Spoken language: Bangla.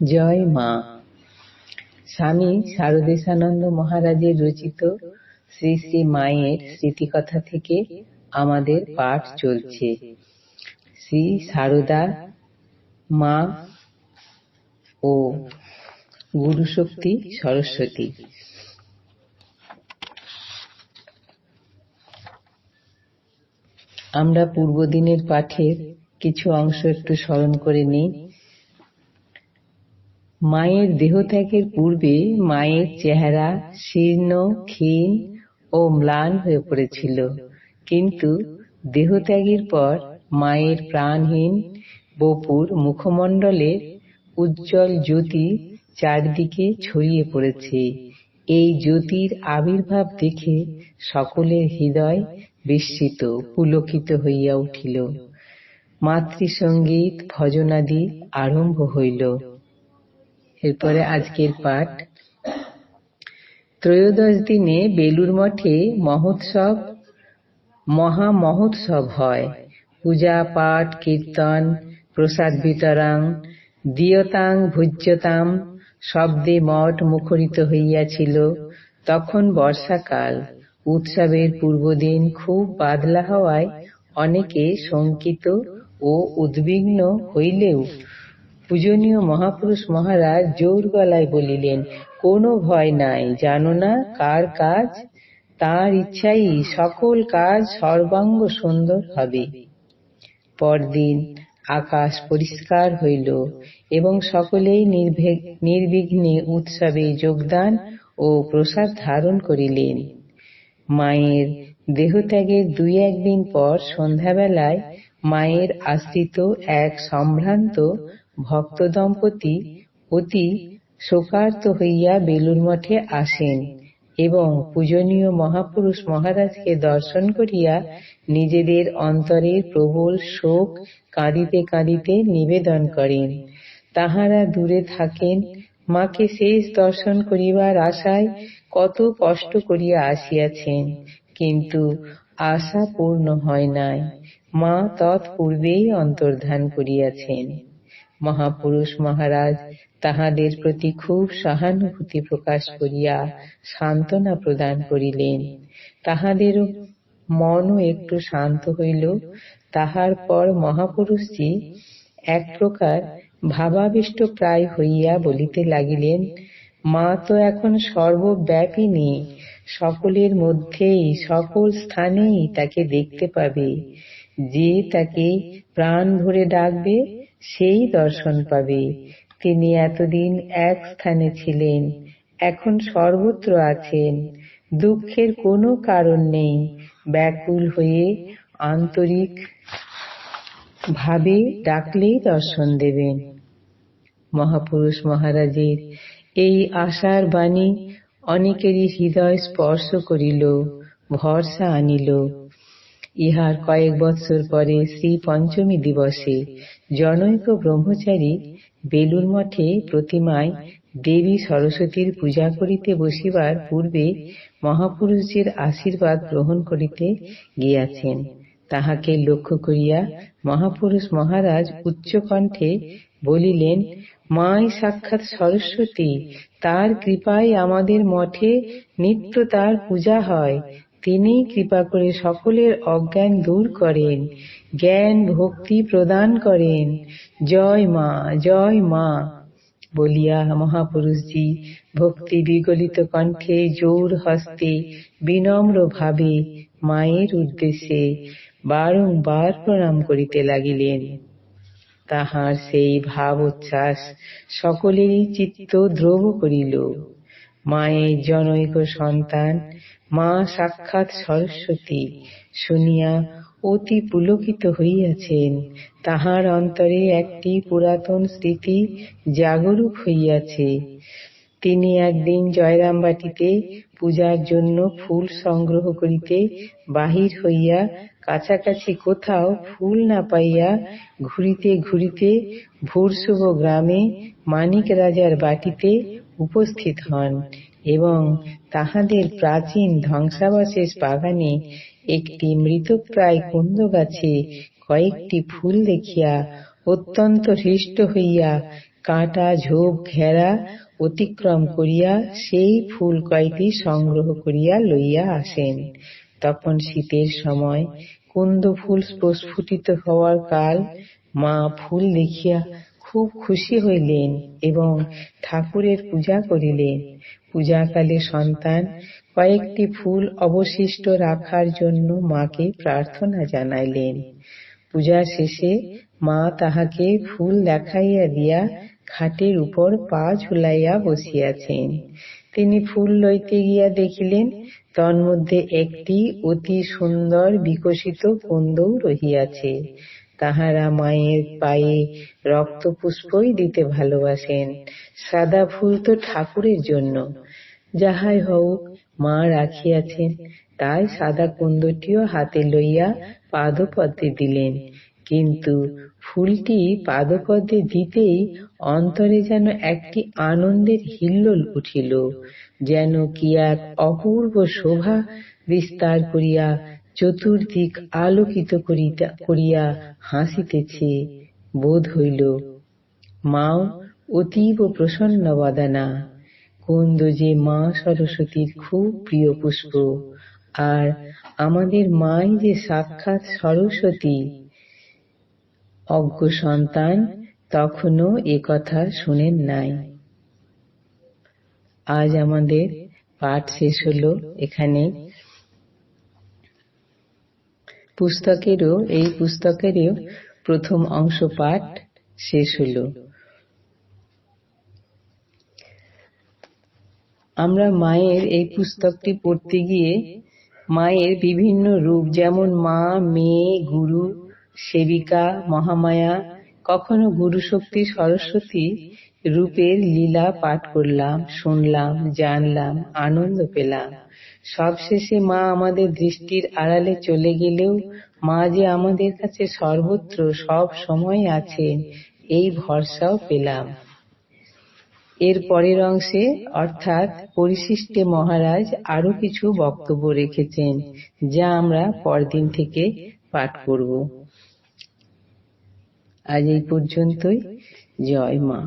জয় মা। স্বামী শারদেশানন্দ মহারাজের রচিত শ্রী শ্রী মায়ের স্মৃতিকথা থেকে আমাদের পাঠ চলছে। শ্রী সারদা মা ও গুরুশক্তি সরস্বতী। আমরা পূর্বদিনের পাঠের কিছু অংশ একটু স্মরণ করে নিই। মায়ের দেহত্যাগের পূর্বে মায়ের চেহারা শীর্ণ, ক্ষীণ ও ম্লান হয়ে পড়েছিল। কিন্তু দেহত্যাগের পর মায়ের প্রাণহীন বপুর মুখমণ্ডলের উজ্জ্বল জ্যোতি চারদিকে ছড়িয়ে পড়েছে। এই জ্যোতির আবির্ভাব দেখে সকলের হৃদয় বিস্মিত, পুলকিত হইয়া উঠিল। মাতৃসঙ্গীত ভজনাদি আরম্ভ হইল। এরপরে আজকের পাঠ। ত্রয়োদশ দিনে বেলুর মঠে মহোৎসব, মহা মহোৎসব হয়। পূজা, পাঠ, কীর্তন, প্রসাদ বিতরণ, দিয়তাং, ভুজ্যতাম শব্দে মঠ মুখরিত হইয়াছিল। তখন বর্ষাকাল। উৎসবের পূর্বদিন খুব বাদলা হওয়ায় অনেকে শঙ্কিত ও উদ্বিগ্ন হইলেও পূজনীয় মহাপুরুষ মহারাজ জোর গলায় বলিলেন, কোনো ভয় নাই, জানো না কার কাজ? তার ইচ্ছাই সকল কাজ সর্বাঙ্গ সুন্দর হবে। পরদিন আকাশ পরিষ্কার হইল এবং সকলেই নির্বিঘ্নে উৎসবে যোগদান ও প্রসাদ ধারণ করিলেন। মায়ের দেহত্যাগের দুই একদিন পর সন্ধ্যাবেলায় মায়ের আশ্রিত এক সম্ভ্রান্ত ভক্ত দম্পতি অতি শোকার্ত হইয়া বেলুর মঠে আসেন এবং পূজনীয় মহাপুরুষ মহারাজকে দর্শন করিয়া নিজেদের অন্তরের প্রবল শোক কাঁদিতে কাঁদিতে নিবেদন করেন। তাহারা দূরে থাকেন, মাকে শেষ দর্শন করিবার আশায় কত কষ্ট করিয়া আসিয়াছেন, কিন্তু আশা পূর্ণ হয় নাই। মা তৎপূর্বেই অন্তর্ধান করিয়াছেন। মহাপুরুষ মহারাজ, তাহাদের প্রতি খুব সহানুভূতি প্রকাশ করিয়া সান্ত্বনা প্রদান করিলেন। তাহাদেরও মনও একটু শান্ত হইল। তাহার পর মহাপুরুষজি এক প্রকার ভাবাবিষ্ট প্রায় হইয়া বলিতে লাগিলেন, মা তো এখন সর্বব্যাপিনী সকলের মধ্যেই, সকল স্থানেই তাকে দেখতে পাবে। যে তাকে প্রাণ ভরে ডাকবে সেই দর্শন পাবে। তিনি এতদিন এক স্থানে ছিলেন, এখন সর্বত্র আছেন। দুঃখের কোনো কারণ নেই। ব্যাকুল হয়ে আন্তরিক ভাবে ডাকলেই দর্শন দেবেন। মহাপুরুষ মহারাজের এই আশার বাণী অনেকেরই হৃদয় স্পর্শ করিল, ভরসা আনিল। ইহার কয়েক বৎসর পরে শ্রী পঞ্চমী দিবসে জনৈক ব্রহ্মচারী বেলুর মঠে প্রতিমায় দেবী সরস্বতীর পূজা করিতে বসিবার পূর্বে মহাপুরুষের আশীর্বাদ গ্রহণ করিতে গিয়াছেন। তাহাকে লক্ষ্য করিয়া মহাপুরুষ মহারাজ উচ্চকণ্ঠে বলিলেন, মাই সাক্ষাৎ সরস্বতী, তার কৃপায় আমাদের মঠে নিত্য তার পূজা হয়। তিনি কৃপা করে সকলের অজ্ঞান দূর করেন, জ্ঞান ভক্তি প্রদান করেন। জয় মা জয় মা। বলিয়া মহাপুরুষজি ভক্তি বিগলিত কণ্ঠে জোর হস্তে বিনম্র ভাবে মায়ের উদ্দেশ্যে বারংবার প্রণাম করিতে লাগিলেন। তাহার সেই ভাব উচ্ছ্বাস সকলেরই চিত্ত দ্রব করিল। মায়ের জনৈক সন্তান, মা সাক্ষাৎ সরস্বতী, শুনিয়া অতি পুলকিত হইয়াছেন। তাহার অন্তরে একটি পুরাতন স্মৃতি জাগরুক হইয়াছে। তিনি একদিন জয়রামবাটিতে পূজার জন্য ফুল সংগ্রহ করিতে বাহির হইয়া কাছাকাছি কোথাও ফুল না পাইয়া ঘুরিতে ঘুরিতে ভোরশুভ গ্রামে মানিক রাজার বাটিতে উপস্থিত হন এবং তাহাদের প্রাচীন ধ্বংসাবশেষ বাগানে একটি মৃতপ্রায় কুন্দ গাছে কয়েকটি ফুল দেখিয়া অত্যন্ত হৃষ্ট হইয়া কাঁটা, ঝোপ, ঘেরা অতিক্রম করিয়া সেই ফুল কয়টি সংগ্রহ করিয়া লইয়া আসেন। তখন শীতের সময় কুন্দ ফুল প্রস্ফুটিত হওয়ার কাল মা ফুল দেখিয়া খুব খুশি হইলেন এবং ঠাকুরের পূজা করিলেন। পূজাকালে সন্তান কয়েকটি ফুল অবশিষ্ট রাখার জন্য মাকে প্রার্থনা জানাইলেন। পূজা শেষে মা তাহাকে ফুল দেখাইয়া দিয়া খাটের উপর পা ঝুলাইয়া বসিয়াছেন। তিনি ফুল লইতে গিয়া দেখিলেন, তন্মধ্যে একটি অতি সুন্দর বিকশিত কুন্দও রহিয়াছে। তাহারা মায়ের পায়ে রক্তপুষ্পই দিতে ভালোবাসেন। সাদা ফুল তো ঠাকুরের জন্য। যাহাই হোক মা রাখিয়াছেন, তাই সাদা কুন্দটিও হাতে লইয়া পাদপদ্মে দিলেন। কিন্তু ফুলটি পাদপদ্মে দিতেই অন্তরে যেন একটি আনন্দের হিল্লোল উঠিল, যেন কি এক অপূর্ব শোভা বিস্তার করিয়া চতুর্দিক আলোকিত করিয়া হাসিতেছে, বোধ হইল, মাও, অতীব প্রসন্ন বদানা, কুন্দ যে মা সরস্বতীর খুব প্রিয় পুষ্প, আর আমাদের মাই যে সাক্ষাৎ সরস্বতী অজ্ঞ সন্তান তখনও কথা শুনেন নাই। আজ আমাদের পাঠ শেষ হলো এখানে। পুস্তকেরও, এই পুস্তকেরও প্রথম অংশ পাঠ শেষ হলো। আমরা মায়ের এই পুস্তকটি পড়তে গিয়ে মায়ের বিভিন্ন রূপ, যেমন মা, মেয়ে, গুরু সেবিকা, মহামায়া, কখনো গুরু শক্তি সরস্বতী রূপের লীলা পাঠ করলাম, শুনলাম, জানলাম, আনন্দ পেলাম। সবশেষে মা আমাদের দৃষ্টির আড়ালে চলে গেলেও মা যে আমাদের কাছে সর্বত্র সব সময় আছেন এই ভরসাও পেলাম। এর পরের অংশে অর্থাৎ পরিশিষ্টে মহারাজ আরও কিছু বক্তব্য রেখেছেন, যা আমরা পরদিন থেকে পাঠ করব। আজ এই পর্যন্তই। জয় মা।